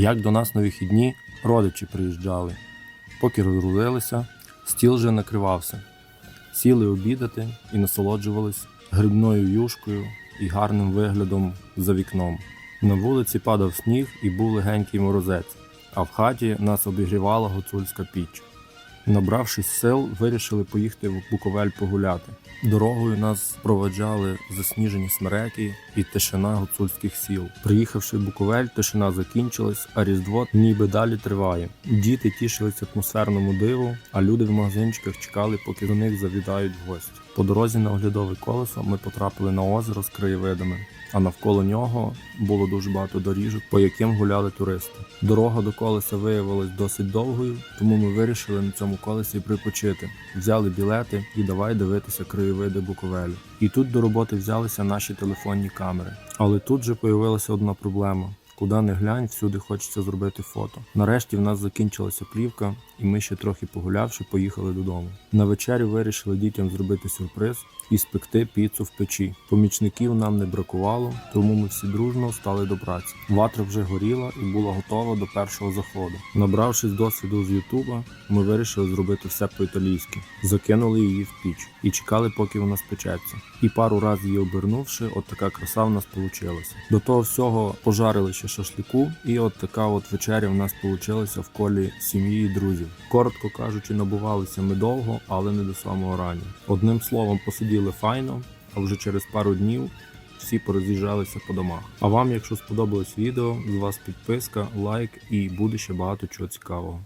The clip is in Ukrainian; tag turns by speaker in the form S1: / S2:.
S1: Як до нас на вихідні родичі приїжджали. Поки розгрузилися, стіл вже накривався. Сіли обідати і насолоджувались грибною юшкою і гарним виглядом за вікном. На вулиці падав сніг і був легенький морозець, а в хаті нас обігрівала гуцульська піч. Набравшись сил, вирішили поїхати в Буковель погуляти. Дорогою нас проведжали засніжені смереки і тишина гуцульських сіл. Приїхавши в Буковель, тишина закінчилась, а Різдво ніби далі триває. Діти тішилися атмосферному диву, а люди в магазинчиках чекали, поки до них завітають в гості. По дорозі на оглядове колесо ми потрапили на озеро з краєвидами, а навколо нього було дуже багато доріжок, по яким гуляли туристи. Дорога до колеса виявилась досить довгою, тому ми вирішили на цьому колесі припочити. Взяли білети і давай дивитися краєвиди Буковелі. І тут до роботи взялися наші телефонні камери. Але тут же появилася одна проблема. Куди не глянь, всюди хочеться зробити фото. Нарешті в нас закінчилася плівка, і ми ще трохи погулявши, поїхали додому. На вечерю вирішили дітям зробити сюрприз і спекти піцу в печі. Помічників нам не бракувало, тому ми всі дружно стали до праці. Ватра вже горіла і була готова до першого заходу. Набравшись досвіду з Ютуба, ми вирішили зробити все по-італійськи. Закинули її в піч і чекали, поки вона спечеться. І пару разів її обернувши, от така краса в нас вийшла. До того всього пожарили ще шашлику, і от така от вечеря в нас вийшла в колі сім'ї і друзів. Коротко кажучи, набувалися ми довго, але не до самого рання. Одним словом, посиділи файно, а вже через пару днів всі пороз'їжджалися по домах. А вам, якщо сподобалось відео, з вас підписка, лайк і буде ще багато чого цікавого.